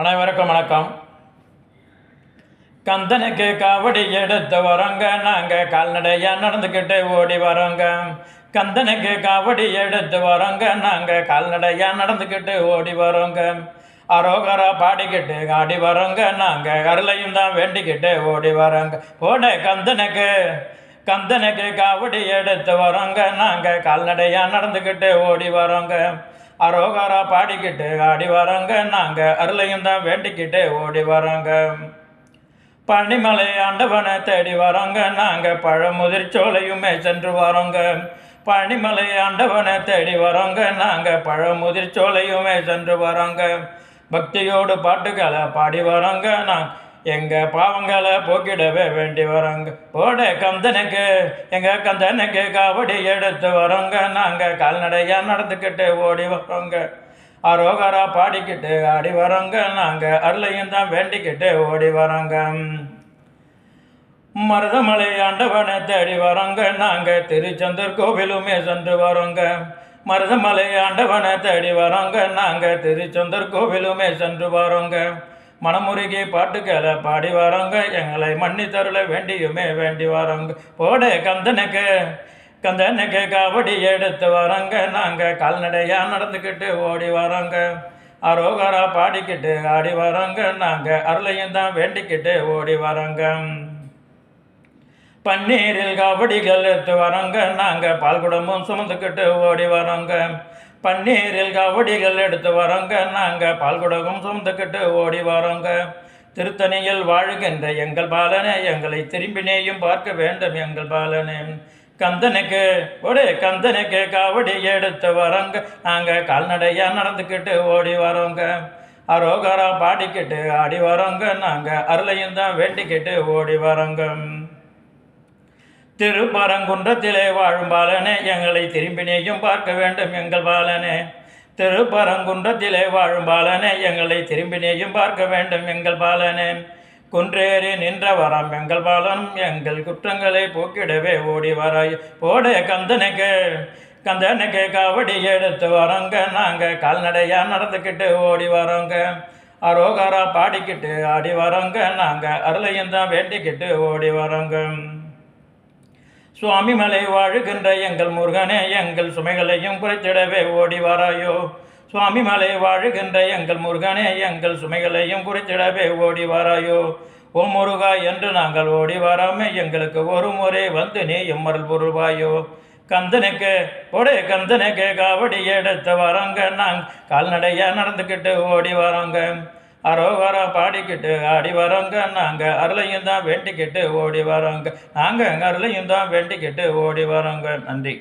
அனைவருக்கும் வணக்கம். கந்தனுக்கு காவடி எடுத்து வரோங்க. நாங்கள் கால்நடையாக நடந்துக்கிட்டு ஓடி வரோங்க. கந்தனுக்கு காவடி எடுத்து வரோங்க. நாங்கள் கால்நடையாக நடந்துக்கிட்டு ஓடி வரோங்க. அரோகரா பாடிக்கிட்டு ஆடி வரோங்க. நாங்கள் அருளையும் தான் வேண்டிக்கிட்டு ஓடி வரோங்க. போட கந்தனுக்கு. கந்தனுக்கு காவடி எடுத்து வரோங்க. நாங்கள் கால்நடையாக நடந்துக்கிட்டு ஓடி வரோங்க. அரோகாரா பாடிக்கிட்டு ஆடி வராங்க. நாங்கள் அருளையும் தான் வேண்டிக்கிட்டு ஓடி வராங்க. பனிமலை ஆண்டவனை தேடி வராங்க. நாங்கள் பழமுதிர் சோலையுமே சென்று வரோங்க. பனிமலை ஆண்டவனை தேடி வரோங்க. நாங்கள் பழமுதிர் சோலையுமே சென்று வரோங்க. பக்தியோடு பாட்டுகளை பாடி வரோங்க. நான் எங்கள் பாவங்களை போக்கிடவே வேண்டி வரோங்க. போட கந்தனுக்கு எங்கள் கந்தனுக்கு காவடி எடுத்து வரோங்க. நாங்கள் கால்நடையாக நடந்துக்கிட்டு ஓடி வரோங்க. அரோகரா பாடிக்கிட்டு ஆடி வரோங்க. நாங்கள் அருளையும் தான் வேண்டிக்கிட்டு ஓடி வரோங்க. மருதமலை ஆண்டவனை தேடி வரோங்க. நாங்கள் திருச்செந்தூர் கோவிலுமே சென்று வரோங்க. மருதமலை ஆண்டவனை தேடி வரோங்க. நாங்கள் திருச்செந்தூர் கோவிலுமே சென்று வரோங்க. மனமுருகி பாட்டுக்களை பாடி வரோங்க. எங்களை மன்னித்தருள வேண்டியுமே வேண்டி வரோங்க. போட கந்தனுக்கு கந்தனுக்கு காவடி எடுத்து வரோங்க. நாங்கள் கால்நடையாக நடந்துக்கிட்டு ஓடி வரோங்க. அரோகரா பாடிக்கிட்டு ஆடி வரோங்க. நாங்கள் அருளையும் தான் வேண்டிக்கிட்டு ஓடி வரோங்க. பன்னீரில் காவடிகள் எடுத்து வரோங்க. நாங்கள் பால்குடமும் சுமந்துக்கிட்டு ஓடி வரோங்க. பன்னீரில் கவடிகள் எடுத்து வரோங்க நாங்கள் பால்குடகம் சுமந்துக்கிட்டு ஓடி வரோங்க. திருத்தணியில் வாழுகின்ற எங்கள் பாலனே எங்களை திரும்பினேயும் பார்க்க வேண்டும் எங்கள் பாலனே. கந்தனுக்கு ஒரு கந்தனுக்கு காவடி எடுத்து வரோங்க நாங்கள் கால்நடையாக நடந்துக்கிட்டு ஓடி வரோங்க. அரோகரம் பாடிக்கிட்டு ஆடி வரோங்க நாங்கள் அருளையும் தான் வேண்டிக்கிட்டு ஓடி வரோங்க. திருப்பரங்குன்றத்திலே வாழும் பாலனே எங்களை திரும்பினேயும் பார்க்க வேண்டும் எங்கள் பாலனே. திருப்பரங்குன்றத்திலே வாழும் பாலனே எங்களை திரும்பினேயும் பார்க்க வேண்டும் எங்கள் பாலனே. குன்றேறி நின்ற வரம் எங்கள் பாலனும் எங்கள் குற்றங்களை போக்கிடவே ஓடி வராய். போட கந்தனுக்கு கந்தனுக்கு காவடி எடுத்து வரோங்க நாங்கள் கால்நடையாக நடந்துக்கிட்டு ஓடி வரோங்க. அரோகரா பாடிக்கிட்டு ஆடி வரோங்க நாங்கள் அருளையும் தான் வேண்டிக்கிட்டு ஓடி வரோங்க. சுவாமி மலை வாழுகின்ற எங்கள் முருகனே எங்கள் சுமைகளையும் குறைத்திடவே ஓடி வாராயோ. சுவாமி மலை வாழுகின்ற எங்கள் முருகனே எங்கள் சுமைகளையும் குறைத்திடவே ஓடி வாராயோ. ஓ முருகா என்று நாங்கள் ஓடி வராமே எங்களுக்கு ஒரு முறை வந்து நீ எம்மருள் பொருள்வாயோ. கந்தனுக்கு ஒடே கந்தனுக்கு காவடி எடுத்து வரோங்க. நாங்கள் கால்நடையாக நடந்துக்கிட்டு ஓடி வரோங்க. அரோகரம் பாடிக்கிட்டு ஆடி வரோங்க. நாங்கள் அருளையும் தான் வேண்டிக்கிட்டு ஓடி வரோங்க. நாங்கள் அருளையும் தான் வேண்டிக்கிட்டு ஓடி வரோங்க. நன்றி.